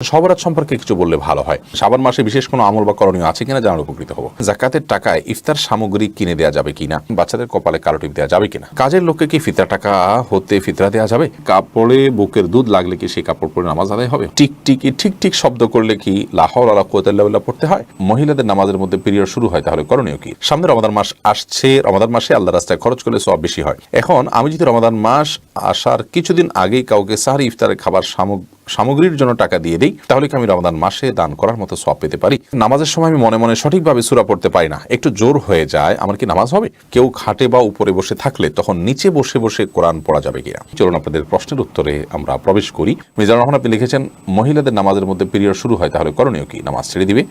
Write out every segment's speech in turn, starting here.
সবরাত সম্পর্কে কিছু বললে ভালো হয়। শ্রাবণ মাসে বিশেষ কোনো আমল বা করণীয় আছে কিনা জানার উপকৃত হব। জাকাতের টাকায় ইফতার সামগ্রী কিনে দেওয়া যাবে কিনা? বাচ্চাদের কপালে কালো টিপ দেওয়া যাবে কিনা? কাজের লোককে কি ফিতরা টাকা হতে ফিতরা দেওয়া যাবে? কাপড়ে বুকের দুধ লাগলে কি সেই কাপড় পরে নামাজ আদায় হবে? টিক টিকি ঠিক ঠিক শব্দ করলে কি লাহর আলা কোতাল্লাহ পড়তে হয়? মহিলাদের নামাজের মধ্যে পিরিয়ড শুরু হয়, তাহলে করণীয় কি? সামনে রমাদান মাস আসছে, রমাদান মাসে আল্লাহ রাস্তায় খরচ করলে সব বেশি হয়। এখন আমি যদি রমাদান মাস আসার কিছুদিন আগেই কাউকে সাহারি ইফতারের খাবার সামগ্রী সামগ্রীর জন্য টাকা দিয়ে দিই তাহলে কি আমি রমাদান মাসে দান করার মতো সব পেতে পারি? নামাজের সময় আমি মনে মনে সঠিকভাবে সুরা পড়তে পারি না। একটু জোর হয়ে যায়, আমার কি নামাজ হবে? কেউ খাটে বা উপরে বসে থাকলে তখন নিচে বসে বসে কোরআন পড়া যাবে কিনা? চলুন আপনাদের প্রশ্নের উত্তরে আমরা প্রবেশ করি। মিজানুর রহমান, আপনি লিখেছেন, মহিলাদের নামাজের মধ্যে পিরিয়ড শুরু হয়, তাহলে করণীয় কি? নামাজ ছেড়ে দিবে।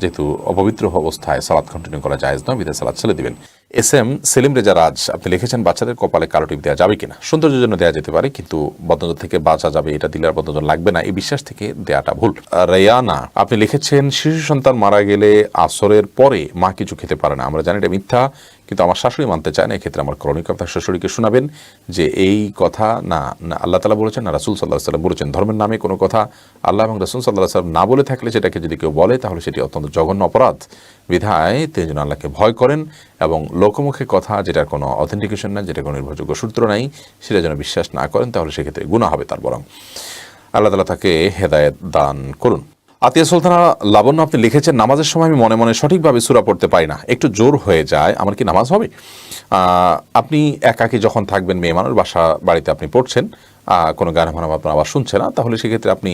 যেহেতু অপবিত্র অবস্থায় সালাদ কন্টিনিউ করা যায় নয় বিদায় সালাদ ছেড়ে দিবেন। এস এম সেলিম রেজা রাজ, আপনি লিখেছেন, বাচ্চাদের কপালে কালো টিপ দেওয়া যাবে কিনা? সৌন্দর্যের জন্য দেওয়া যেতে পারে, কিন্তু বদনজর থেকে বাঁচা যাবে, এটা দিলে আর বদনজর লাগবে না, এই বিশ্বাস থেকে দেয়াটা ভুল। রেয়ানা, আপনি লিখেছেন, শিশু সন্তান মারা গেলে আসরের পরে মা কিছু খেতে পারে না। আমরা জানি এটা মিথ্যা, কিন্তু আমার শাশুড়ি মানতে চায় না, এক্ষেত্রে আমার করণিক আপনার শাশুড়িকে শোনাবেন যে এই কথা না না, আল্লাহ তালা বলেছেন, না, রাসুল সাল্লাহ সাল্লাম বলেছেন, ধর্মের নামে কোনো কথা আল্লাহ এবং রাসুল সাল্লাহ সাল্লাম না বলে থাকলে সেটাকে যদি কেউ বলে, তাহলে সেটি অত্যন্ত জঘন্য অপরাধ। বিধায় তিনি যেন আল্লাহকে ভয় করেন এবং লোকমুখে কথা যেটার কোনো অথেন্টিকেশন না যেটা কোনো নির্ভরযোগ্য সূত্র নাই, সেটা যেন বিশ্বাস না করেন, তাহলে সেক্ষেত্রে গুণা হবে তার বরং। আল্লাহ তালা তাকে হেদায়েত দান করুন। আতিয়া সুলতানা, লাবণ্য আপনি লিখেছেন, নামাজের সময় আমি মনে মনে সঠিকভাবে সুরা পড়তে পারি না। একটু জোর হয়ে যায়, আমার কি নামাজ হবে? আপনি একাকি যখন থাকবেন, মেয়ে মানুষ, বাসা, বাড়িতে আপনি পড়ছেন কোনো গান মানাম আপনার আবার শুনছে না, তাহলে সেক্ষেত্রে আপনি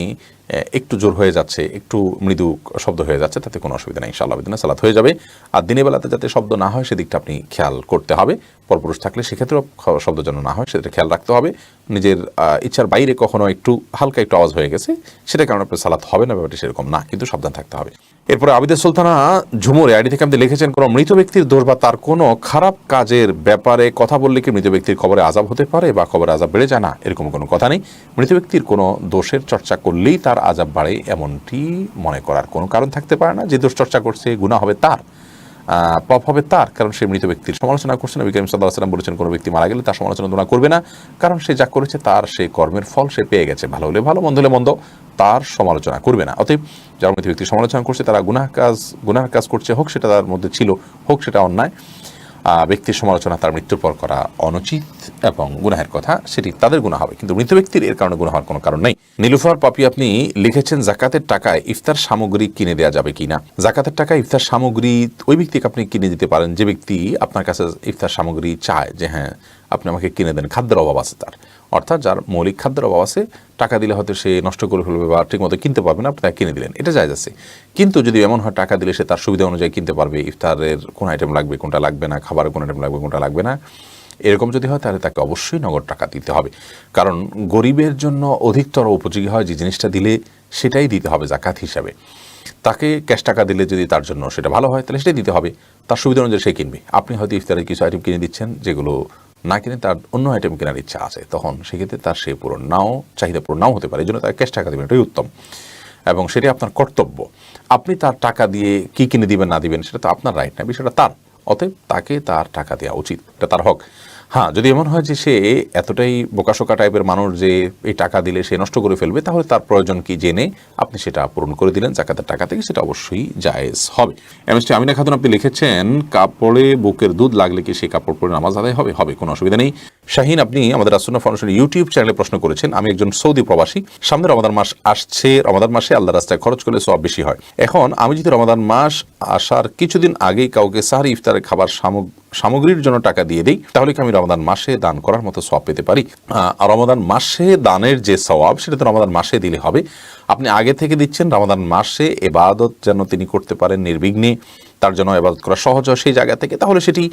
একটু জোর হয়ে যাচ্ছে, একটু মৃদু শব্দ হয়ে যাচ্ছে, তাতে কোনো অসুবিধা নেই, ইনশাআল্লাহ দিনে সালাত হয়ে যাবে। আর দিনের বেলাতে যাতে শব্দ না হয়, সেদিকটা আপনি খেয়াল করতে হবে। পরপুরুষ থাকলে সেক্ষেত্রেও শব্দ যেন না হয় সেটা খেয়াল রাখতে হবে। নিজের ইচ্ছার বাইরে কখনো একটু হালকা একটু আওয়াজ হয়ে গেছে সেটা কারণে আপনার সালাত হবে না, ব্যাপারটি সেরকম না, কিন্তু সাবধান থাকতে হবে। এরপরে আবিদের সুলতানা ঝুমুরে আইডি থেকে আপনি লিখেছেন, কোনো মৃত ব্যক্তির দোষ বা তার কোনো খারাপ কাজের ব্যাপারে কথা বললে কি মৃত ব্যক্তির খবরে আজাব হতে পারে বা খবরে আজাব বেড়ে যায়? না, এরকম কোনো কথা নেই। মৃত ব্যক্তির কোনো দোষের চর্চা করলেই তার আজাব বাড়ে এমনটি মনে করার কোনো কারণ থাকতে পারে না। যে দোষ চর্চা করছে গুণা হবে তার। পাপ হবে তার, কারণ সে মৃত ব্যক্তির। সমালোচনা করছে না করিম সাল্লাহ সাল্লাম বলেছেন কোনো ব্যক্তি মারা গেলে তার সমালোচনা তোমরা করবে না, কারণ সে যা করেছে তার সেই কর্মের ফল সে পেয়ে গেছে। ভালো হলে ভালো, মন্দ হলে মন্দ, তার সমালোচনা করবে না। অতএব যারা মৃত ব্যক্তি সমালোচনা করছে, তারা গুনাহ কাজ গুনাহ কাজ করছে, হোক সেটা তার মধ্যে ছিল, হোক সেটা অন্যায়। ব্যক্তির সমালোচনা তার মৃত্যুর পর করা অনুচিত এবং গুনাহের কথা সেটি তাদের গুণা হবে। কিন্তু মৃত ব্যক্তির এর কারণে গুণা হওয়ার কোনো কারণ নেই। নীলুফার পাপি, আপনি লিখেছেন, জাকাতের টাকায় ইফতার সামগ্রী কিনে দেওয়া যাবে কিনা জাকাতের টাকায় ইফতার সামগ্রী ওই ব্যক্তিকে আপনি কিনে দিতে পারেন যে ব্যক্তি আপনার কাছে ইফতার সামগ্রী চায় যে হ্যাঁ আপনি আমাকে কিনে দেন, খাদ্যের অভাব আছে তার। অর্থাৎ যার মৌলিক খাদ্যের অভাব আছে, টাকা দিলে হয়তো সে নষ্ট করে ফেলবে বা ঠিকমতো কিনতে পারবে না, আপনি তাকে কিনে দিলেন। এটা যায় আছে। কিন্তু যদি এমন হয় টাকা দিলে সে তার সুবিধা অনুযায়ী কিনতে পারবে, ইফতারের কোন আইটেম লাগবে, কোনটা লাগবে না, খাবারের কোন আইটেম লাগবে, কোনটা লাগবে না, এরকম যদি হয় তাহলে তাকে অবশ্যই নগদ টাকা দিতে হবে। কারণ গরিবের জন্য অধিকতর উপযোগী হয় যে জিনিসটা দিলে সেটাই দিতে হবে জাকাত হিসাবে। তাকে ক্যাশ টাকা দিলে যদি তার জন্য সেটা ভালো হয়, তাহলে সেটাই দিতে হবে। তার সুবিধা অনুযায়ী সে কিনবে। আপনি হয়তো ইফতারের কিছু আইটেম কিনে দিচ্ছেন, যেগুলো না কিনে তার অন্য আইটেম কেনার ইচ্ছা আছে, তখন সেক্ষেত্রে তার সেই পূরণ নাও, চাহিদা পূরণ নাও হতে পারে। এই জন্য তার ক্যাশ টাকা দেবেন, এটাই উত্তম। এবং সেটি আপনার কর্তব্য। আপনি তার টাকা দিয়ে কি কিনে দিবেন, না দিবেন, সেটা তো আপনার রাইট না, বিষয়টা তার। অতএব তাকে তার টাকা দেওয়া উচিত, এটা তার হক। হ্যাঁ যদি এমন হয় যে সে এতটাই বোকাশোকা টাইপের মানুষ যে এই টাকা দিলে সে নষ্ট করে ফেলবে, তাহলে তার প্রয়োজন কি জেনে আপনি সেটা পূরণ করে দিলেন, জাকাতের টাকা থেকে সেটা অবশ্যই জায়েজ হবে। এমএসটি আমিনা খাতুন, আপনি লিখেছেন, কাপড়ে বুকের দুধ লাগলে কি সেই কাপড় পরে নামাজ আদায় হবে? হবে, কোনো অসুবিধা নেই। শাহিন, আপনি আমাদের আসন্ন ফাউন্ডেশন ইউটিউব চ্যানেলে প্রশ্ন করেছেন। আমি একজন সৌদি প্রবাসী। সামনে রমাদান মাস আসছে। রমাদান মাসে আল্লাহ রাস্তায় খরচ করলে সব বেশি হয়। এখন আমি যদি রমাদান মাস আসার কিছুদিন আগেই কাউকে সাহারি ইফতারের খাবার সামগ্রী সামগ্রীর জন্য টাকা দিয়ে দিই, তাহলে কি আমি রমাদান মাসে দান করার মতো সওয়াব পেতে পারি? আর রমাদান মাসে দানের যে সওয়াব, সেটা তো রমাদান মাসে দিলে হবে। আপনি আগে থেকে দিচ্ছেন, রমাদান মাসে এবাদত যেন তিনি করতে পারেন নির্বিঘ্নে। তার জন্য এবাদত করা সহজ হয় সেই জায়গা থেকে, তাহলে সেটি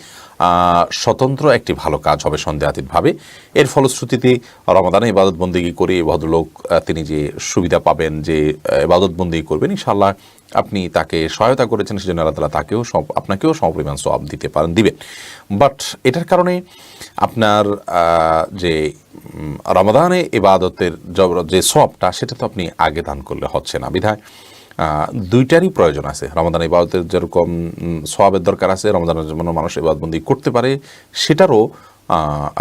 স্বতন্ত্র একটি ভালো কাজ হবে সন্দেহাতীতভাবে। এর ফলশ্রুতিতে রমাদানে ইবাদত বন্দিগি করে ভদ্রলোক তিনি যে সুবিধা পাবেন যে এবাদত বন্দিগি করবেন, ইনশাআল্লাহ আপনি তাকে সহায়তা করেছেন, সেজন্য আল্লাহ তালা তাকেও আপনাকেও সমপরিমাণ সব দিতে পারেন, দিবেন। বাট এটার কারণে আপনার যে রমাদানে ইবাদতের যে সবটা সেটা তো আপনি আগে দান করলে হচ্ছে না, বিধায় দুইটারই প্রয়োজন আছে। রমাদান ইবাদতের যেরকম সবাবের দরকার আছে রমাদানের জন্য মানুষ ইবাদবন্দি করতে পারে, সেটারও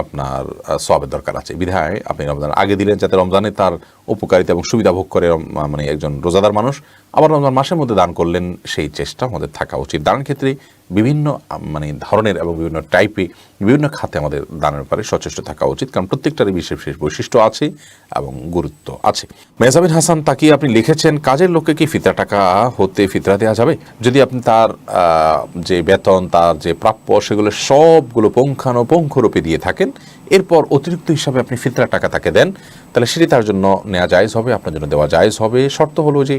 আপনার সবাবের দরকার আছে। বিধায় আপনি রমজান আগে দিলেন, যাতে রমজানে তার উপকারিতা এবং সুবিধা ভোগ করে মানে একজন রোজাদার মানুষ। আবার রমজান মাসের মধ্যে দান করলেন সেই চেষ্টা আমাদের থাকা উচিত। দানের ক্ষেত্রে বিভিন্ন মানে ধরনের এবং বিভিন্ন টাইপে বিভিন্ন খাতে আমাদের দানের ব্যাপারে সচেষ্ট থাকা উচিত। কারণ প্রত্যেকটারই বিশেষ বিশেষ বৈশিষ্ট্য আছে এবং গুরুত্ব আছে। মেজাবিন হাসান তাকিয়ে আপনি লিখেছেন, কাজের লোককে কি ফিতরা টাকা হতে ফিতরা দেওয়া যাবে? যদি আপনি তার যে বেতন, তার যে প্রাপ্য, সেগুলো সবগুলো পুঙ্খানুপুঙ্খরূপে দিয়ে থাকেন এরপর অতিরিক্ত হিসাবে আপনি ফিতরা টাকা তাকে দেন, তাহলে সেটি তার জন্য নেওয়া জায়জ হবে, আপনার জন্য দেওয়া জায়জ হবে। শর্ত হলো যে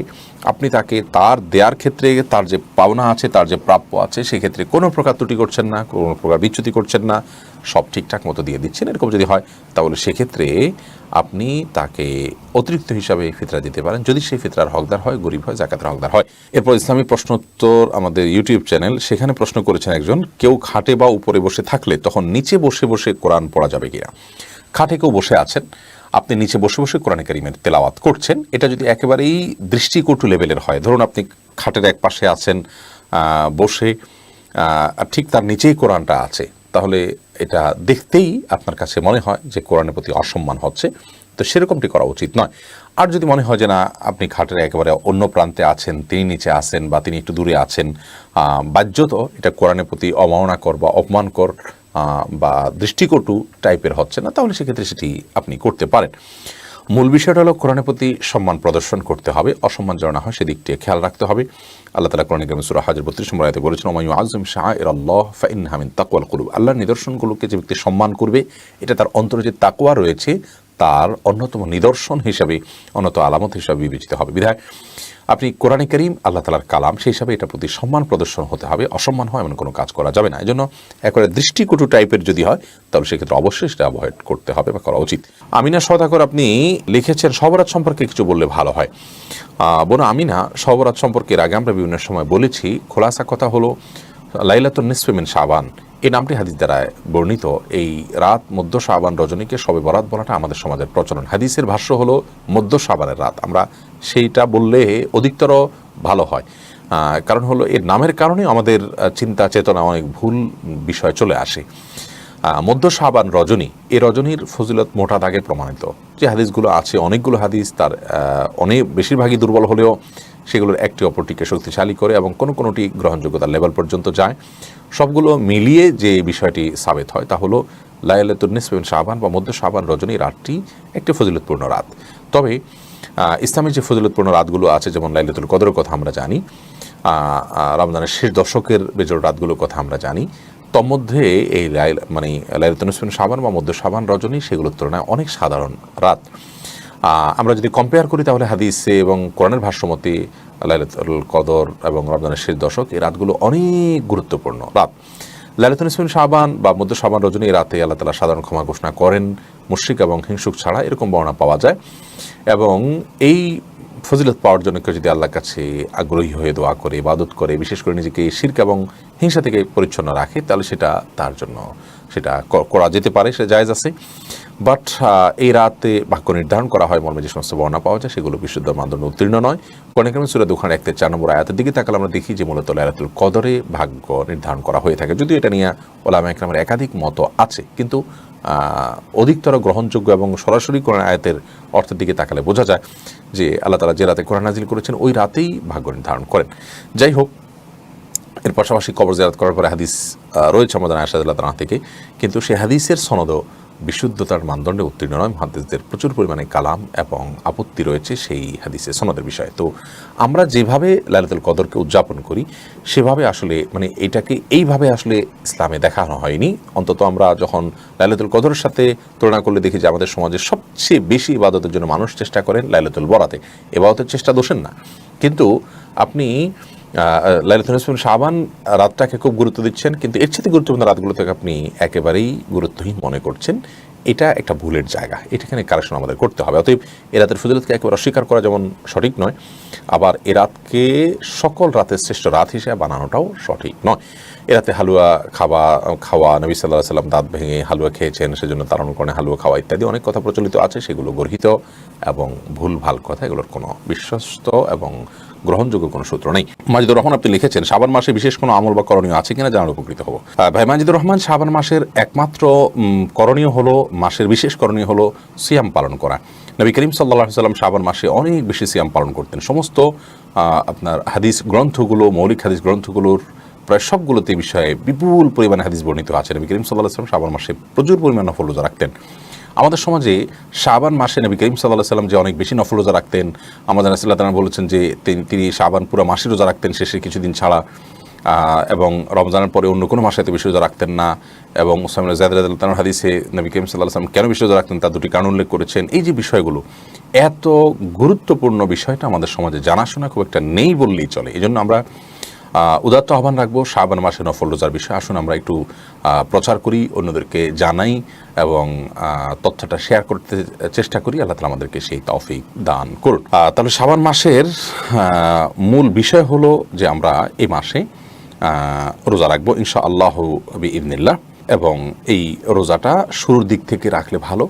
আপনি তাকে তার দেওয়ার ক্ষেত্রে তার যে পাওনা আছে, তার যে প্রাপ্য আছে, সেক্ষেত্রে কোনো প্রকার ত্রুটি করছেন না, কোনো প্রকার বিচ্যুতি করছেন না। সব ঠিকঠাক মতো দিয়ে দিচ্ছেন, এরকম যদি হয়, তাহলে সেক্ষেত্রে আপনি তাকে অতিরিক্ত হিসাবে ফিতরা দিতে পারেন। যদি সেই ফিতরার হকদার হয়, গরিব হয়, জাকাতের হকদার হয়। এরপর ইসলামী প্রশ্নোত্তর আমাদের ইউটিউব চ্যানেল সেখানে প্রশ্ন করেছেন একজন, কেউ খাটে বা উপরে বসে থাকলে তখন নিচে বসে বসে কোরআন পড়া যাবে কিনা? খাটে কেউ বসে আছেন, আপনি নিচে বসে বসে কোরআন কারিমের তেলাওয়াত করছেন, এটা যদি একেবারেই দৃষ্টিকটু লেভেলের হয়, ধরুন আপনি খাটের এক পাশে আছেন বসে ঠিক তার নিচেই কোরআনটা আছে তাহলে এটা দেখতেই আপনার কাছে মনে হয় যে কোরআনের প্রতি অসম্মান হচ্ছে। তো সেরকমটি করা উচিত নয়। আর যদি মনে হয় যে না, আপনি খাটের একেবারে অন্য প্রান্তে আছেন, তিনি নিচে আছেন বা তিনি একটু দূরে আছেন বাহ্যত এটা কোরআনের প্রতি অবমাননাকর বা অপমানকর বা দৃষ্টিকটু টাইপের হচ্ছে না, তাহলে সেক্ষেত্রে সেটি আপনি করতে পারেন। মূল বিষয়টা হলো, কোরআনের প্রতি সম্মান প্রদর্শন করতে হবে, অসম্মান যেন না হয় সেদিকটি খেয়াল রাখতে হবে। আল্লাহ তালা কোরআন গ্রামে সুরা হাজার বত্রিশ আয়তে বলেছেন ওমায়ু আজম শাহ এর আল্লাহ ফাইন হামিন তাকুয়াল করুব আল্লাহর নিদর্শনগুলোকে যে ব্যক্তি সম্মান করবে, এটা তার অন্তরে যে তাকুয়া রয়েছে, তার অন্যতম নিদর্শন হিসাবে অন্যত আলামত হিসাবে বিবেচিত হবে। বিধায় আপনি কোরআনে করিম, আল্লাহ তালার কালাম, সেই হিসাবে এটার প্রতি সম্মান প্রদর্শন হতে হবে। অসম্মান হয় এমন কোনো কাজ করা যাবে না। এই জন্য একবারে দৃষ্টিকটু টাইপের যদি হয়, তাহলে সেক্ষেত্রে অবশ্যই সেটা অ্যাভয়েড করতে হবে বা করা উচিত। আমিনা সদাকর আপনি লিখেছেন সবরাত সম্পর্কে কিছু বললে ভালো হয়। বোন আমিনা সবরাত সম্পর্কে আগে আমরা বিভিন্ন সময় বলেছি, খোলাসা কথা হলো লাইলাতুন নিসফেমিন শাবান। এই নামটি হাদিস দ্বারা বর্ণিত। এই রাত মধ্য শাবান রজনীকে সবে বরাত বলাটা আমাদের সমাজের প্রচলন। হাদিসের ভাষ্য হলো, মধ্য শাবানের রাত। আমরা সেইটা বললে অধিকতর ভালো হয়। কারণ হলো, এর নামের কারণে আমাদের চিন্তা, চেতনা অনেক ভুল বিষয় চলে আসে। মধ্য শাবান রজনী এই রজনীর ফজিলত মোটা দাগে প্রমাণিত। যে হাদিসগুলো আছে, অনেকগুলো হাদিস তার অনেক বেশিরভাগই দুর্বল হলেও সেগুলোর একটি অপরটিকে শক্তিশালী করে এবং কোনো কোনোটি গ্রহণযোগ্যতার লেভেল পর্যন্ত যায়। সবগুলো মিলিয়ে যে বিষয়টি সাবেত হয়, তা হলো লায়ালাতুন্নিসবেন শাহবান বা মধ্য শাহবান রজনী রাতটি একটি ফজিলতপূর্ণ রাত। তবে ইসলামের যে ফজিলতপূর্ণ রাতগুলো আছে, যেমন লাইলাতুল কদরের কথা আমরা জানি রমজানের শেষ দশকের বেজোর রাতগুলোর কথা আমরা জানি তন্মধ্যে এই লাইল মানে লাইলাতুন্নিসবেন শাবান বা মধ্য শাবান রজনী সেগুলোর তুলনায় অনেক সাধারণ রাত। আমরা যদি কম্পেয়ার করি তাহলে হাদিসে এবং কোরআনের ভাষ্যমতি লাইলাতুল কদর এবং রমজানের শেষ দশক এই রাতগুলো অনেক গুরুত্বপূর্ণ। রাত লাইলাতুল ইসমিন সাবান বা মধ্য শাবান রজনী রাতে আল্লাহ তালা সাধারণ ক্ষমা ঘোষণা করেন। মুশ্রিক এবং হিংসুক ছাড়া এরকম বর্ণনা পাওয়া যায়। এবং এই ফজিলত পাওয়ার জন্য কেউ যদি আল্লাহর কাছে আগ্রহী হয়ে দোয়া করে, ইবাদত করে, বিশেষ করে নিজেকে শির্ক এবং হিংসা থেকে পরিচ্ছন্ন রাখে, তাহলে সেটা তার জন্য সেটা করা যেতে পারে, সে জায়েজ আছে। বাট এই রাতে ভাগ্য নির্ধারণ করা হয়, মর্মে যে সমস্ত বর্ণনা পাওয়া যায়, সেগুলো বিশুদ্ধ, মানদণ্ড, উত্তীর্ণ নয়। কোরআন সুরে দুখান একতে চার নম্বর আয়াতের দিকে তাকালে আমরা দেখি যে মূলত লাইলাতুল কদরে ভাগ্য নির্ধারণ করা হয়ে থাকে। যদিও এটা নিয়ে ওলামা একরামের একাধিক মত আছে, কিন্তু অধিকতর গ্রহণযোগ্য এবং সরাসরি কোরআন আয়াতের অর্থের দিকে তাকালে বোঝা যায় যে আল্লাহ তালা যে রাতে কোরআন নাজিল করেছেন, ওই রাতেই ভাগ্য নির্ধারণ করেন। যাই হোক, এর পাশাপাশি কবর জিয়ারত করার পরে হাদিস রয়েছে আমাদের তালা থেকে, কিন্তু সে হাদিসের সনদও বিশুদ্ধতার মানদণ্ডে উত্তীর্ণ নয়। হাদিসদের প্রচুর পরিমাণে কালাম এবং আপত্তি রয়েছে সেই হাদিসে সনদের বিষয়ে। তো আমরা যেভাবে লালিতুল কদরকে উদযাপন করি, সেভাবে আসলে মানে এটাকে এইভাবে আসলে ইসলামে দেখানো হয়নি। অন্তত আমরা যখন লালিতুল কদরের সাথে তুলনা করলে দেখি যে আমাদের সমাজে সবচেয়ে বেশি ইবাদতের জন্য মানুষ চেষ্টা করেন লাইলাতুল বরাতে। এবাদতের চেষ্টা দোষেন না। কিন্তু আপনি লাইলাতুল ইসলাম রাতটাকে খুব গুরুত্ব দিচ্ছেন, কিন্তু এর সাথে গুরুত্বপূর্ণ রাতগুলোতে আপনি একেবারেই গুরুত্বহীন মনে করছেন। এটা একটা ভুলের জায়গা। এটাখানে কারেকশন আমাদের করতে হবে। অতএব এ রাতের ফজিলতকে একেবারে অস্বীকার করা যেমন সঠিক নয়, আবার এ রাতকে সকল রাতের শ্রেষ্ঠ রাত হিসেবে বানানোটাও সঠিক নয়। এ রাতে হালুয়া খাওয়া খাওয়া, নবী সাল্লাহ সাল্লাম দাঁত ভেঙে হালুয়া খেয়েছেন, সেজন্য তাড়ানো করে হালুয়া খাওয়া ইত্যাদি অনেক কথা প্রচলিত আছে, সেগুলো গর্হিত এবং ভুল ভালো কথা, এগুলোর কোনো বিশ্বস্ত এবং গ্রহণযোগ্য কোনো সূত্র নেই। মাজিদুর রহমান আপনি লিখেছেন, শাবান মাসে বিশেষ কোনো আমল বা করণীয় আছে কিনা জানার উপকৃত হব। ভাই, মাজিদুর রহমান, শাবান মাসের একমাত্র করণীয় হলো, মাসের বিশেষ করণীয় হলো সিয়াম পালন করা। নবী করিম সাল্লাহ সাল্লাম শাবান মাসে অনেক বেশি সিয়াম পালন করতেন। সমস্ত আপনার হাদিস গ্রন্থগুলো, মৌলিক হাদিস গ্রন্থগুলোর প্রায় সবগুলোতে বিষয়ে বিপুল পরিমাণে হাদিস বর্ণিত আছে। নবী করিম সাল্লাহ সাল্লাম শাবান মাসে প্রচুর পরিমাণ নফল রাখতেন। আমাদের সমাজে শাবান মাসে নবী করিম সাল্লাহ সাল্লাম যে অনেক বেশি নফল রোজা রাখতেন, আমাদের রাসুল্লাহ তালা বলেছেন যে তিনি- শাবান পুরো মাসে রোজা রাখতেন শেষে কিছুদিন ছাড়া। এবং রমজানের পরে অন্য কোনো মাসে এত বেশি রোজা রাখতেন না। এবং ওসাইম জায়দ রাদিয়াল্লাহু হাদিসে নবী করিম সাল্লাহ সাল্লাম কেন বেশি রোজা রাখতেন তার দুটি কারণ উল্লেখ করেছেন। এই যে বিষয়গুলো, এত গুরুত্বপূর্ণ বিষয়টা আমাদের সমাজে জানাশোনা খুব একটা নেই বললেই চলে। এই জন্য আমরা উদাত্ত আহ্বান রাখব শাবান মাসে নফল রোজার বিষয়ে। আসুন আমরা একটু প্রচার করি, অন্যদেরকে জানাই এবং তথ্যটা শেয়ার করতে চেষ্টা করি। আল্লাহ তালা আমাদেরকে সেই তৌফিক দান করুন। তাহলে শাবান মাসের মূল বিষয় হলো যে আমরা এই মাসে রোজা রাখব ইনশা আল্লাহ ইবনিল্লাহ এবং এই রোজাটা শুরুর দিক থেকে রাখলে ভালো।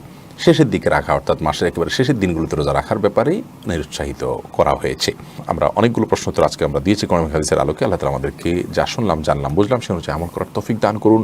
শেষের দিকে রাখা, অর্থাৎ মাসের একেবারে শেষের দিনগুলোতে রোজা রাখার ব্যাপারেই নিরুৎসাহিত করা হয়েছে। আমরা অনেকগুলো প্রশ্ন তো আজকে আমরা দিয়েছি কর্মী হাদিসের আলোকে। আল্লাহ তালা আমাদেরকে যা শুনলাম, জানলাম, বুঝলাম, সে অনুযায়ী আমল করার তফিক দান করুন।